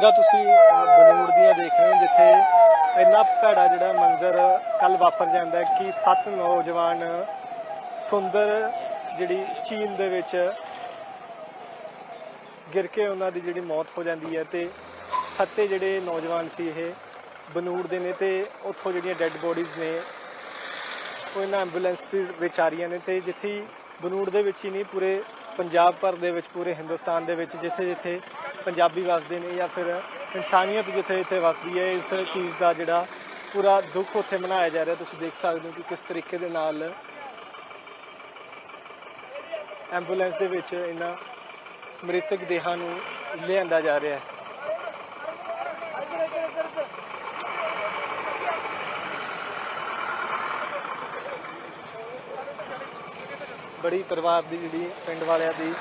ਤਸਵੀਰਾਂ ਤੁਸੀਂ ਬਨੂੜ ਦੀਆਂ ਦੇਖ ਰਹੇ ਹੋ, ਜਿੱਥੇ ਇੰਨਾ ਭੈੜਾ ਜਿਹੜਾ ਮੰਜ਼ਰ ਕੱਲ ਵਾਪਰ ਜਾਂਦਾ ਕਿ ਸੱਤ ਨੌਜਵਾਨ ਸੁੰਦਰ ਜਿਹੜੀ ਚੀਨ ਦੇ ਵਿੱਚ ਗਿਰ ਕੇ ਉਹਨਾਂ ਦੀ ਜਿਹੜੀ ਮੌਤ ਹੋ ਜਾਂਦੀ ਹੈ ਤੇ ਸੱਤੇ ਜਿਹੜੇ ਨੌਜਵਾਨ ਸੀ ਇਹ ਬਨੂੜ ਦੇ ਨੇ ਤੇ ਉੱਥੋਂ ਜਿਹੜੀਆਂ ਡੈੱਡ ਬੋਡੀਜ਼ ਨੇ, ਉਹ ਇਹਨਾਂ ਐਂਬੂਲੈਂਸ ਦੇ ਵਿੱਚ ਆ ਰਹੀਆਂ ਨੇ ਤੇ ਜਿੱਥੇ ਬਨੂੜ ਦੇ ਵਿੱਚ ਹੀ ਨਹੀਂ, ਪੂਰੇ ਪੰਜਾਬ ਭਰ ਦੇ ਵਿੱਚ, ਪੂਰੇ ਹਿੰਦੁਸਤਾਨ ਦੇ ਵਿੱਚ ਜਿੱਥੇ ਜਿੱਥੇ ਪੰਜਾਬੀ ਵਸਦੇ ਨੇ ਜਾਂ ਫਿਰ ਇਨਸਾਨੀਅਤ ਜਿੱਥੇ ਇੱਥੇ ਵਸਦੀ ਹੈ, ਇਸ ਚੀਜ਼ ਦਾ ਜਿਹੜਾ ਪੂਰਾ ਦੁੱਖ ਉੱਥੇ ਮਨਾਇਆ ਜਾ ਰਿਹਾ। ਤੁਸੀਂ ਦੇਖ ਸਕਦੇ ਹੋ ਕਿ ਕਿਸ ਤਰੀਕੇ ਦੇ ਨਾਲ ਐਂਬੂਲੈਂਸ ਦੇ ਵਿੱਚ ਇਹਨਾਂ ਮ੍ਰਿਤਕ ਦੇਹਾਂ ਨੂੰ ਲਿਆਂਦਾ ਜਾ ਰਿਹਾ ਹੈ। ਬੜੀ ਪਰਿਵਾਰ ਦੀ ਜਿਹੜੀ ਪਿੰਡ ਵਾਲਿਆਂ ਦੀ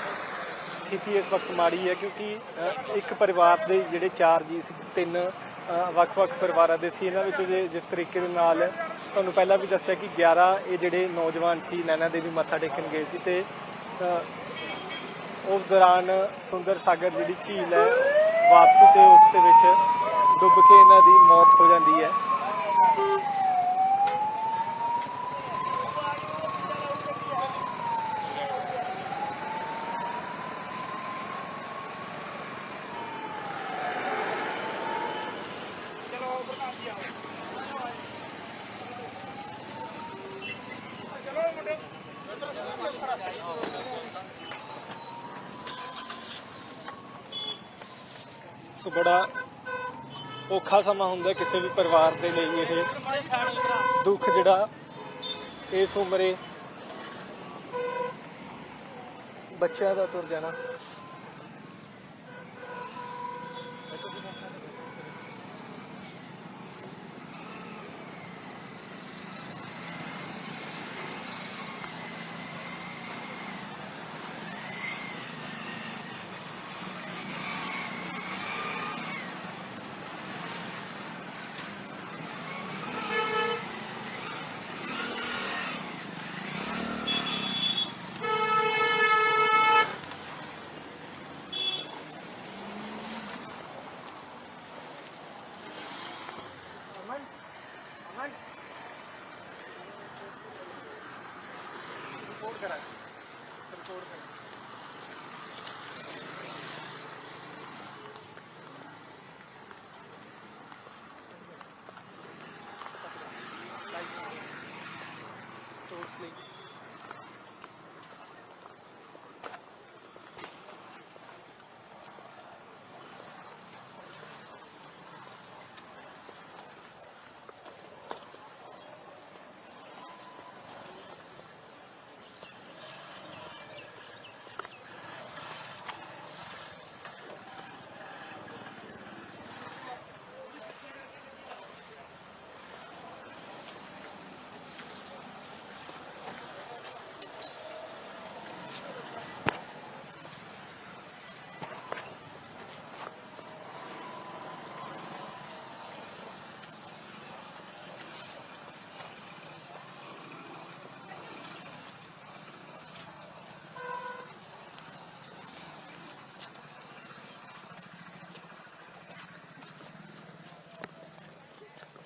ਸਥਿਤੀ ਇਸ ਵਕਤ ਮਾੜੀ ਹੈ ਕਿਉਂਕਿ ਅ, ਇੱਕ ਪਰਿਵਾਰ ਦੇ ਜਿਹੜੇ ਚਾਰ ਜੀ ਸੀ ਤਿੰਨ ਅ, ਵੱਖ-ਵੱਖ ਪਰਿਵਾਰਾਂ ਦੇ ਸੀ ਇਹਨਾਂ ਵਿੱਚ ਜੇ- ਜਿਸ ਤਰੀਕੇ ਦੇ ਨਾਲ ਤੁਹਾਨੂੰ ਪਹਿਲਾਂ ਵੀ ਦੱਸਿਆ ਕਿ 11 ਇਹ ਜਿਹੜੇ ਨੌਜਵਾਨ ਸੀ ਨੈਣਾ ਦੇਵੀ ਮੱਥਾ ਟੇਕਣ ਗਏ ਸੀ ਤੇ ਅ, ਉਸ ਦੌਰਾਨ ਸੁੰਦਰ ਸਾਗਰ ਜਿਹੜੀ ਝੀਲ ਹੈ ਵਾਪਸੀ ਤੇ ਉਸ ਦੇ ਵਿੱਚ ਡੁੱਬ ਕੇ ਇਹਨਾਂ ਦੀ ਮੌਤ ਹੋ ਜਾਂਦੀ ਹੈ। ਸੋ ਬੜਾ ਔਖਾ ਸਮਾਂ ਹੁੰਦਾ ਕਿਸੇ ਵੀ ਪਰਿਵਾਰ ਦੇ ਲਈ ਇਹ ਦੁੱਖ ਜਿਹੜਾ ਇਸ ਉਮਰੇ ਬੱਚਿਆਂ ਦਾ ਤੁਰ ਜਾਣਾ।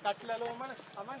Katlalo man, aman.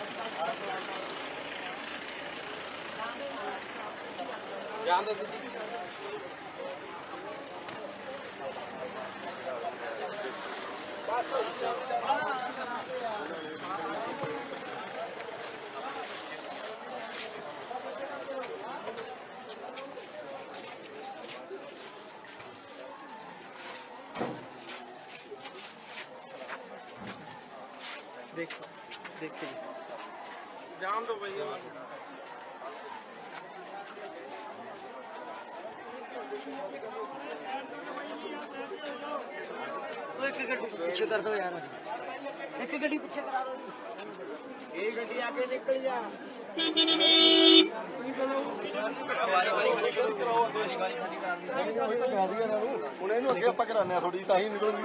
ਜੀ ਜਾਣ ਦੋ ਬਈ ਉਹ ਇੱਕ ਗੱਡੀ ਪਿੱਛੇ ਕਰ ਦਿਓ ਯਾਰ। ਇੱਕ ਗੱਡੀ ਪਿੱਛੇ ਕਰਾ ਦਿਓ ਇਹ ਗੱਡੀ ਅੱਗੇ ਨਿਕਲ ਜਾ। ਹੁਣ ਇਹਨੂੰ ਅੱਗੇ ਆਪਾਂ ਕਰਾਉਂਦੇ ਆ ਥੋੜੀ ਤਾਂ ਹੀ ਨਿਕਲੂਗੀ।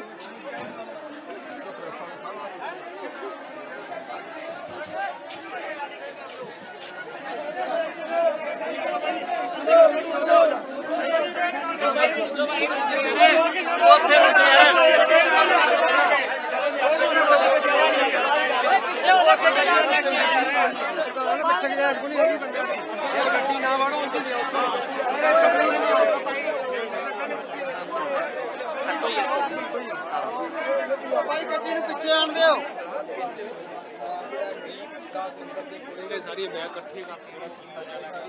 ਵਿੱਚ ਸਾਰੀਆਂ ਬੈਗ ਇਕੱਠੇ ਕਰਕੇ ਜਿਹੜਾ ਕੀਤਾ ਜਾਣਾ ਹੈ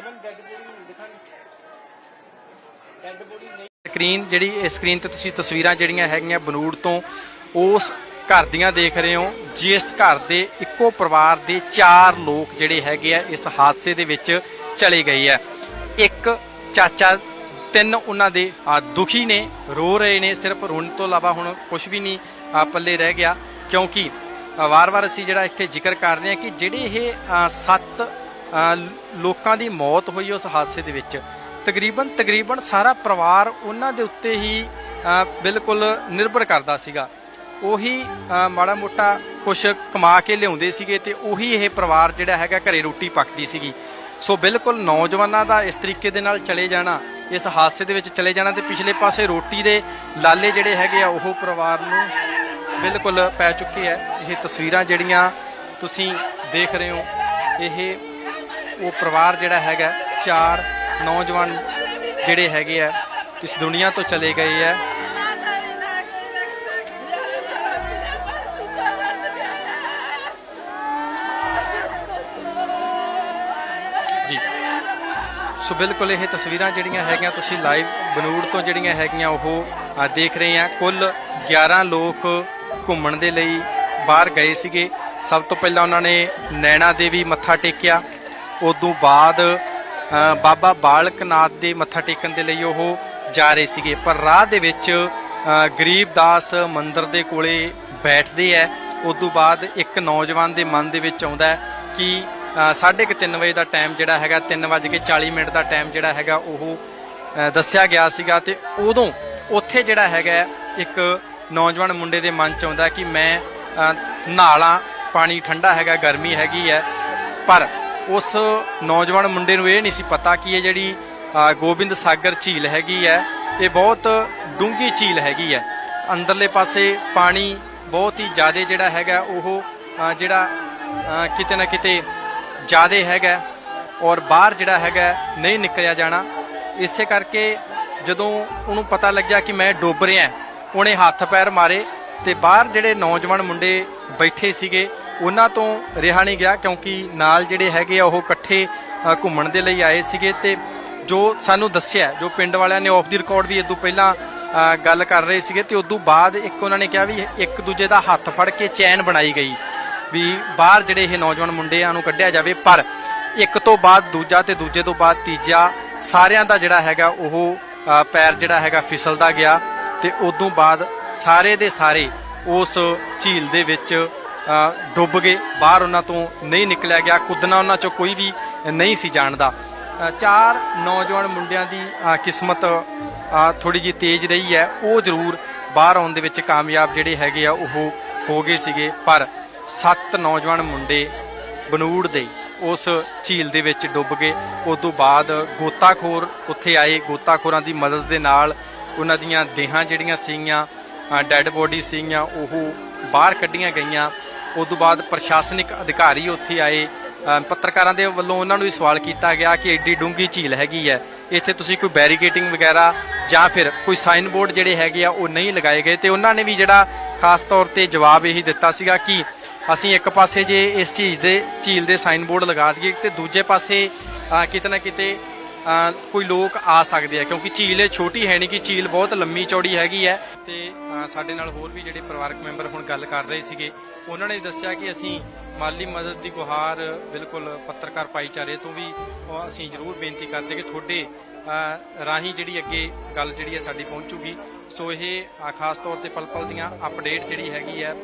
ਅਮਨ ਡੈਡ ਬੋਡੀ ਦਿਖਾਣੀ ਡੈਡ ਬੋਡੀ ਨਹੀਂ। ਸਕਰੀਨ ਜਿਹੜੀ, ਇਸ ਸਕਰੀਨ ਤੇ ਤੁਸੀਂ ਤਸਵੀਰਾਂ ਜਿਹੜੀਆਂ ਹੈਗੀਆਂ ਬਨੂੜ ਤੋਂ, ਉਸ ਘਰ ਦੀਆਂ ਦੇਖ ਰਹੇ ਹੋ, ਜਿਸ ਘਰ ਦੇ ਇੱਕੋ ਪਰਿਵਾਰ ਦੇ ਚਾਰ ਲੋਕ ਜਿਹੜੇ ਹੈਗੇ ਆ, ਇਸ ਹਾਦਸੇ ਦੇ ਵਿੱਚ ਚਲੇ ਗਏ ਆ। ਇੱਕ ਚਾਚਾ, ਤਿੰਨ ਉਹਨਾਂ ਦੇ ਦੁਖੀ ਨੇ, ਰੋ ਰਹੇ ਨੇ, ਸਿਰਫ ਰੋਣ ਤੋਂ ਇਲਾਵਾ ਹੁਣ ਕੁਝ ਵੀ ਨਹੀਂ ਪੱਲੇ ਰਹਿ ਗਿਆ। ਕਿਉਂਕਿ ਵਾਰ-ਵਾਰ ਅਸੀਂ ਜਿਹੜਾ ਇੱਥੇ ਜ਼ਿਕਰ ਕਰ ਰਹੇ ਹਾਂ ਕਿ ਜਿਹੜੇ ਇਹ ਸੱਤ ਲੋਕਾਂ ਦੀ ਮੌਤ ਹੋਈ ਉਸ ਹਾਦਸੇ ਦੇ ਵਿੱਚ। ਤਕਰੀਬਨ ਤਕਰੀਬਨ ਸਾਰਾ ਪਰਿਵਾਰ ਉਹਨਾਂ ਦੇ ਉੱਤੇ ਹੀ ਬਿਲਕੁਲ ਨਿਰਭਰ ਕਰਦਾ ਸੀਗਾ। ਉਹੀ ਮਾੜਾ ਮੋਟਾ ਕੁਛ ਕਮਾ ਕੇ ਲਿਆਉਂਦੇ ਸੀਗੇ ਤੇ ਉਹੀ ਇਹ ਪਰਿਵਾਰ ਜਿਹੜਾ ਹੈਗਾ ਘਰੇ ਰੋਟੀ ਪੱਕਦੀ ਸੀਗੀ। ਸੋ ਬਿਲਕੁਲ ਨੌਜਵਾਨਾਂ ਦਾ ਇਸ ਤਰੀਕੇ ਦੇ ਨਾਲ ਚਲੇ ਜਾਣਾ, ਇਸ ਹਾਦਸੇ ਦੇ ਵਿੱਚ ਚਲੇ ਜਾਣਾ ਤੇ ਪਿਛਲੇ ਪਾਸੇ ਰੋਟੀ ਦੇ ਲਾਲੇ ਜਿਹੜੇ ਹੈਗੇ ਆ, ਉਹ ਪਰਿਵਾਰ ਨੂੰ ਬਿਲਕੁਲ ਪੈ ਚੁੱਕੇ ਹੈ ਇਹ ਤਸਵੀਰਾਂ ਜਿਹੜੀਆਂ ਤੁਸੀਂ ਦੇਖ ਰਹੇ ਹੋ, ਇਹ ਉਹ ਪਰਿਵਾਰ ਜਿਹੜਾ ਹੈਗਾ, ਚਾਰ ਨੌਜਵਾਨ ਜਿਹੜੇ ਹੈਗੇ ਆ, ਇਸ ਦੁਨੀਆ ਤੋਂ ਚਲੇ ਗਏ ਆ। ਜੀ। ਸੋ ਬਿਲਕੁਲ ਇਹ ਤਸਵੀਰਾਂ ਜਿਹੜੀਆਂ ਹੈਗੀਆਂ, ਤੁਸੀਂ ਲਾਈਵ ਬਨੂੜ ਤੋਂ ਜਿਹੜੀਆਂ ਹੈਗੀਆਂ, ਉਹ ਦੇਖ ਰਹੇ ਆ। ਕੁੱਲ 11 ਲੋਕ ਘੁੰਮਣ ਦੇ ਲਈ ਬਾਹਰ ਗਏ ਸੀਗੇ। ਸਭ ਤੋਂ ਪਹਿਲਾਂ ਉਹਨਾਂ ਨੇ ਨੈਣਾ ਦੇਵੀ ਮੱਥਾ ਟੇਕਿਆ। ਉਦੋਂ ਬਾਅਦ ਬਾਬਾ ਬਾਲਕ ਨਾਥ ਦੇ ਮੱਥਾ ਟੇਕਣ ਦੇ ਲਈ ਉਹ ਜਾ ਰਹੇ ਸੀਗੇ। ਪਰ ਰਾਹ ਦੇ ਵਿੱਚ ਗਰੀਬਦਾਸ ਮੰਦਿਰ ਦੇ ਕੋਲੇ ਬੈਠਦੇ ਐ। ਉਦੋਂ ਬਾਅਦ ਇੱਕ ਨੌਜਵਾਨ ਦੇ ਮਨ ਦੇ ਵਿੱਚ ਆਉਂਦਾ ਕਿ ਅ, ਸਾਢੇ ਕੁ ਤਿੰਨ ਵਜੇ ਦਾ ਟਾਈਮ ਜਿਹੜਾ ਹੈਗਾ 3:40 ਮਿੰਟ ਦਾ ਟਾਈਮ ਜਿਹੜਾ ਹੈਗਾ ਉਹ ਦੱਸਿਆ ਗਿਆ ਸੀਗਾ ਤੇ ਉਦੋਂ ਉੱਥੇ ਜਿਹੜਾ ਹੈਗਾ ਇੱਕ ਨੌਜਵਾਨ ਮੁੰਡੇ ਦੇ ਮਨ ਚ ਆਉਂਦਾ ਕਿ ਮੈਂ ਅ, ਨਹਾਲਾਂ ਪਾਣੀ ਠੰਡਾ ਹੈਗਾ ਗਰਮੀ ਹੈਗੀ ਹੈ ਪਰ ਉਸ ਨੌਜਵਾਨ ਮੁੰਡੇ ਨੂੰ ਇਹ ਨਹੀਂ ਸੀ ਪਤਾ ਕਿ ਇਹ ਜਿਹੜੀ ਗੋਬਿੰਦ ਸਾਗਰ ਝੀਲ ਹੈਗੀ ਹੈ, ਇਹ ਬਹੁਤ ਡੂੰਘੀ ਝੀਲ ਹੈਗੀ ਹੈ। ਅੰਦਰਲੇ ਪਾਸੇ ਪਾਣੀ ਬਹੁਤ ਹੀ ਜ਼ਿਆਦਾ ਜਿਹੜਾ ਹੈਗਾ, ਉਹ ਜਿਹੜਾ ਕਿਤੇ ਨਾ ਕਿਤੇ ਜ਼ਿਆਦਾ ਹੈਗਾ ਔਰ ਬਾਹਰ ਜਿਹੜਾ ਹੈਗਾ ਨਹੀਂ ਨਿਕਲਿਆ ਜਾਣਾ। ਇਸੇ ਕਰਕੇ ਜਦੋਂ ਉਹਨੂੰ ਪਤਾ ਲੱਗਿਆ ਕਿ ਮੈਂ ਡੁੱਬ ਰਿਹਾ, ਉਹਨੇ ਹੱਥ ਪੈਰ ਮਾਰੇ ਤੇ ਬਾਹਰ ਜਿਹੜੇ ਨੌਜਵਾਨ ਮੁੰਡੇ ਬੈਠੇ ਸੀਗੇ ਉਹਨਾਂ ਤੋਂ ਰਿਹਾ ਨਹੀਂ ਗਿਆ ਕਿਉਂਕਿ ਨਾਲ ਜਿਹੜੇ ਹੈਗੇ ਆ ਉਹ ਇਕੱਠੇ ਘੁੰਮਣ ਦੇ ਲਈ ਆਏ ਸੀਗੇ ਤੇ ਜੋ ਸਾਨੂੰ ਦੱਸਿਆ, ਜੋ ਪਿੰਡ ਵਾਲਿਆਂ ਨੇ ਆਫ ਦੀ ਰਿਕਾਰਡ ਵੀ ਇਦੋਂ ਪਹਿਲਾਂ ਗੱਲ ਕਰ ਰਹੇ ਸੀਗੇ ਤੇ ਉਦੋਂ ਬਾਅਦ ਇੱਕ ਉਹਨਾਂ ਨੇ ਕਿਹਾ ਵੀ ਇੱਕ ਦੂਜੇ ਦਾ ਹੱਥ ਫੜ ਕੇ ਚੈਨ ਬਣਾਈ ਗਈ ਵੀ ਬਾਹਰ ਜਿਹੜੇ ਇਹ ਨੌਜਵਾਨ ਮੁੰਡਿਆਂ ਨੂੰ ਕੱਢਿਆ ਜਾਵੇ, ਪਰ ਇੱਕ ਤੋਂ ਬਾਅਦ ਦੂਜਾ ਤੇ ਦੂਜੇ ਤੋਂ ਬਾਅਦ ਤੀਜਾ ਸਾਰਿਆਂ ਦਾ ਜਿਹੜਾ ਹੈਗਾ ਉਹ ਪੈਰ ਜਿਹੜਾ ਹੈਗਾ ਫਿਸਲਦਾ ਗਿਆ ਤੇ ਉਦੋਂ ਬਾਅਦ ਸਾਰੇ ਦੇ ਸਾਰੇ ਉਸ ਝੀਲ ਦੇ ਵਿੱਚ ਡੁੱਬ ਗਏ, ਬਾਹਰ ਉਹਨਾਂ ਤੋਂ ਨਹੀਂ ਨਿਕਲਿਆ ਗਿਆ, ਕੁੱਦਣਾ ਉਹਨਾਂ ਚੋਂ ਕੋਈ ਵੀ ਨਹੀਂ ਸੀ ਜਾਣਦਾ। ਚਾਰ ਨੌਜਵਾਨ ਮੁੰਡਿਆਂ ਦੀ ਕਿਸਮਤ ਥੋੜੀ ਜੀ ਤੇਜ਼ ਰਹੀ ਹੈ। ਉਹ ਜ਼ਰੂਰ ਬਾਹਰ ਆਉਣ ਦੇ ਵਿੱਚ ਕਾਮਯਾਬ ਜਿਹੜੇ ਹੈਗੇ ਆ, ਉਹ ਹੋ ਗਏ ਸੀਗੇ। ਪਰ ਸੱਤ ਨੌਜਵਾਨ ਮੁੰਡੇ ਬਨੂੜ ਦੇ ਉਸ ਝੀਲ ਦੇ ਵਿੱਚ ਡੁੱਬ ਗਏ। ਉਸ ਤੋਂ ਬਾਅਦ ਗੋਤਾਖੋਰ ਉੱਥੇ ਆਏ। ਗੋਤਾਖੋਰਾਂ ਦੀ ਮਦਦ ਦੇ ਨਾਲ ਉਹਨਾਂ ਦੀਆਂ ਦੇਹਾਂ ਜਿਹੜੀਆਂ ਸੀਗੀਆਂ ਡੈੱਡ ਬੋਡੀ ਸੀਗੀਆਂ, ਉਹ ਬਾਹਰ ਕੱਢੀਆਂ ਗਈਆਂ। ਉਸ ਤੋਂ ਬਾਅਦ ਪ੍ਰਸ਼ਾਸਨਿਕ ਅਧਿਕਾਰੀ ਉੱਥੇ ਆਏ। ਪੱਤਰਕਾਰਾਂ ਦੇ ਵੱਲੋਂ ਉਹਨਾਂ ਨੂੰ ਵੀ ਸਵਾਲ ਕੀਤਾ ਗਿਆ ਕਿ ਐਡੀ ਡੂੰਗੀ ਝੀਲ ਹੈਗੀ ਹੈ। ਇੱਥੇ ਤੁਸੀਂ ਕੋਈ ਬੈਰੀਕੇਟਿੰਗ ਵਗੈਰਾ ਜਾਂ ਫਿਰ ਕੋਈ ਸਾਈਨ ਬੋਰਡ ਜਿਹੜੇ ਹੈਗੇ ਆ, ਉਹ ਨਹੀਂ ਲਗਾਏ ਗਏ। ਤੇ ਉਹਨਾਂ ਨੇ ਵੀ ਜਿਹੜਾ ਖਾਸ ਤੌਰ ਤੇ ਜਵਾਬ ਇਹੀ ਦਿੱਤਾ ਸੀਗਾ ਕਿ ਅਸੀਂ ਇੱਕ ਪਾਸੇ ਜੇ ਇਸ ਚੀਜ਼ ਦੇ, ਝੀਲ ਦੇ ਸਾਈਨ ਬੋਰਡ ਲਗਾ ਦਈਏ ਤੇ ਦੂਜੇ ਪਾਸੇ ਕਿਤੇ ਨਾ ਕਿਤੇ ਕੋਈ ਲੋਕ ਆ ਸਕਦੇ ਆ ਕਿਉਂਕਿ ਝੀਲ ਇਹ ਛੋਟੀ ਹੈ ਨਹੀਂ ਕਿ ਝੀਲ ਬਹੁਤ ਲੰਮੀ ਚੌੜੀ ਹੈਗੀ ਹੈ। ਤੇ ਸਾਡੇ ਨਾਲ ਹੋਰ ਵੀ ਜਿਹੜੇ ਪਰਿਵਾਰਕ ਮੈਂਬਰ ਹੁਣ ਗੱਲ ਕਰ ਰਹੇ ਸੀਗੇ ਉਹਨਾਂ ਨੇ ਦੱਸਿਆ ਕਿ ਅਸੀਂ ਮਾਲੀ ਮਦਦ ਦੀ ਗੁਹਾਰ ਬਿਲਕੁਲ ਪੱਤਰਕਾਰ ਭਾਈਚਾਰੇ ਤੋਂ ਵੀ ਅਸੀਂ ਜ਼ਰੂਰ ਬੇਨਤੀ ਕਰਦੇ ਕਿ ਤੁਹਾਡੇ ਰਾਹੀਂ ਜਿਹੜੀ ਅੱਗੇ ਗੱਲ ਜਿਹੜੀ ਹੈ ਸਾਡੀ ਪਹੁੰਚੂਗੀ। ਸੋ ਇਹ ਖਾਸ ਤੌਰ ਤੇ ਪਲ ਪਲ ਦੀਆਂ ਅਪਡੇਟ ਜਿਹੜੀ ਹੈਗੀ ਹੈ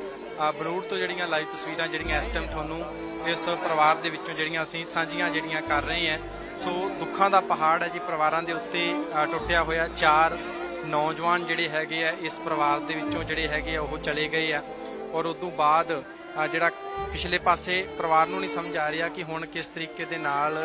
ਅ, ਤੋਂ ਜਿਹੜੀਆਂ ਲਾਈਵ ਤਸਵੀਰਾਂ ਜਿਹੜੀਆਂ ਇਸ ਟਾਈਮ ਤੁਹਾਨੂੰ ਇਸ ਪਰਿਵਾਰ ਦੇ ਵਿੱਚੋਂ ਜਿਹੜੀਆਂ ਅਸੀਂ ਸਾਂਝੀਆਂ ਜਿਹੜੀਆਂ ਕਰ ਰਹੇ ਹਾਂ, ਸੋ ਦੁੱਖਾਂ ਦਾ ਪਹਾੜ ਹੈ ਜੀ ਪਰਿਵਾਰਾਂ ਦੇ ਉੱਤੇ ਟੁੱਟਿਆ ਹੋਇਆ ਚਾਰ ਨੌਜਵਾਨ ਜਿਹੜੇ ਹੈਗੇ ਆ, ਇਸ ਪਰਿਵਾਰ ਦੇ ਵਿੱਚੋਂ ਜਿਹੜੇ ਹੈਗੇ ਆ, ਉਹ ਚਲੇ ਗਏ ਆ। ਔਰ ਉਸ ਤੋਂ ਬਾਅਦ ਜਿਹੜਾ ਪਿਛਲੇ ਪਾਸੇ ਪਰਿਵਾਰ ਨੂੰ ਨਹੀਂ ਸਮਝ ਆ ਰਿਹਾ ਕਿ ਹੁਣ ਕਿਸ ਤਰੀਕੇ ਦੇ ਨਾਲ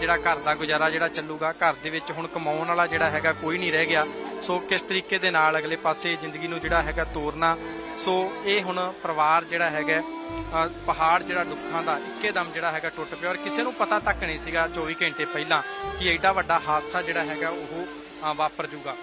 ਜਿਹੜਾ ਘਰ ਦਾ ਗੁਜ਼ਾਰਾ ਜਿਹੜਾ ਚੱਲੂਗਾ, ਘਰ ਦੇ ਵਿੱਚ ਹੁਣ ਕਮਾਉਣ ਵਾਲਾ ਜਿਹੜਾ ਹੈਗਾ ਕੋਈ ਨਹੀਂ ਰਹਿ ਗਿਆ। ਸੋ ਕਿਸ ਤਰੀਕੇ ਦੇ ਨਾਲ ਅਗਲੇ ਪਾਸੇ ਜ਼ਿੰਦਗੀ ਨੂੰ ਜਿਹੜਾ ਹੈਗਾ ਤੋਰਨਾ। ਸੋ ਇਹ ਹੁਣ ਪਰਿਵਾਰ ਜਿਹੜਾ ਹੈਗਾ ਪਹਾੜ ਜਿਹੜਾ ਦੁੱਖਾਂ ਦਾ ਇੱਕੇ ਦਮ ਜਿਹੜਾ ਹੈਗਾ ਟੁੱਟ ਪਿਆ ਔਰ ਕਿਸੇ ਨੂੰ ਪਤਾ ਤੱਕ ਨਹੀਂ ਸੀਗਾ 24 ਘੰਟੇ ਪਹਿਲਾਂ ਕਿ ਐਡਾ ਵੱਡਾ ਹਾਦਸਾ ਜਿਹੜਾ ਹੈਗਾ ਉਹ ਵਾਪਰ ਜੂਗਾ